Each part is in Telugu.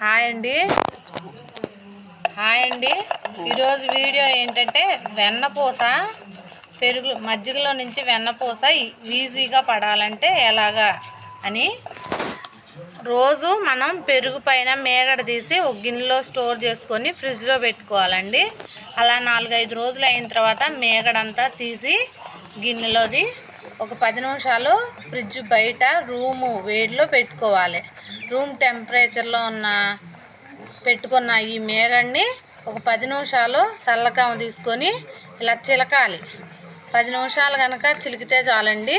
హాయ్ అండి. హాయ్ అండి. ఈరోజు వీడియో ఏంటంటే వెన్నపూస పెరుగు మజ్జిగలో నుంచి వెన్నపూస ఈజీగా పడాలంటే ఎలాగా అని రోజు మనం పెరుగు పైన మేగడ తీసి ఒక గిన్నెలో స్టోర్ చేసుకొని ఫ్రిడ్జ్లో పెట్టుకోవాలండి. అలా నాలుగైదు రోజులు అయిన తర్వాత మేగడంతా తీసి గిన్నెలోది ఒక పది నిమిషాలు ఫ్రిడ్జ్ బయట రూము వేడిలో పెట్టుకోవాలి. రూమ్ టెంపరేచర్లో ఉన్న పెట్టుకున్న ఈ మేగడ్ని ఒక పది నిమిషాలు చల్లకామ తీసుకొని ఇలా చిలకాలి. పది నిమిషాలు కనుక చిలికితే చాలండి.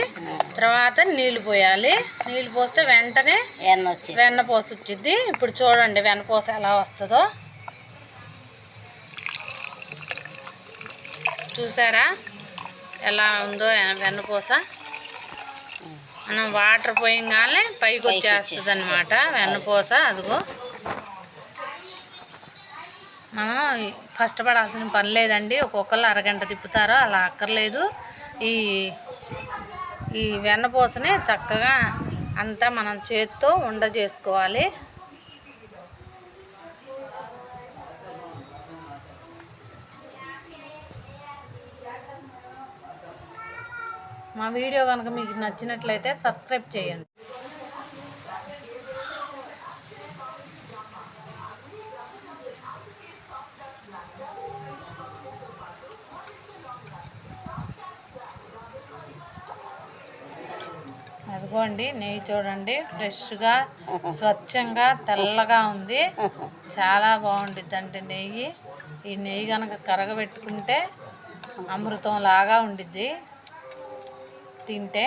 తర్వాత నీళ్ళు పోయాలి. నీళ్ళు పోస్తే వెంటనే ఎన్న వచ్చి వెన్నపూస వచ్చింది ఇప్పుడు చూడండి వెన్నపూస ఎలా వస్తుందో. చూసారా? ఎలా ఉందో వెన్నపూస. మనం వాటర్ పోయంగానే పైకి వచ్చేస్తుంది అనమాట వెన్నపూస అదిగో. మనం కష్టపడాల్సిన పని లేదండి. ఒక్కొక్కరు అరగంట తిప్పుతారో అలా అక్కర్లేదు. ఈ ఈ వెన్నపూసని చక్కగా అంతా మనం చేత్తో ఉండ చేసుకోవాలి. మా వీడియో కనుక మీకు నచ్చినట్లయితే సబ్స్క్రైబ్ చేయండి. అదిగోండి నెయ్యి చూడండి. ఫ్రెష్గా స్వచ్ఛంగా తెల్లగా ఉంది. చాలా బాగుంటుంది అంటే నెయ్యి. ఈ నెయ్యి కనుక కరగబెట్టుకుంటే అమృతం లాగా ఉండిద్ది. తింటే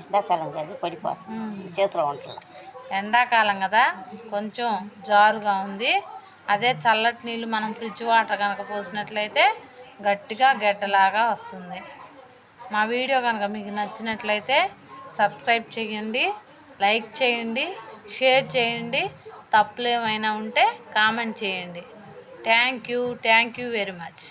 ఎండాకాలం కదా పడిపోతుంది. చేతిలో ఎండాకాలం కదా కొంచెం జారుగా ఉంది. అదే చల్లటి నీళ్ళు మనం ఫ్రిడ్జ్ వాటర్ కనుక పోసినట్లయితే గట్టిగా గడ్డలాగా వస్తుంది. మా వీడియో కనుక మీకు నచ్చినట్లయితే సబ్స్క్రైబ్ చేయండి లైక్ చేయండి షేర్ చేయండి. తప్పులు ఏమైనా ఉంటే కామెంట్ చేయండి. Thank you thank you very much.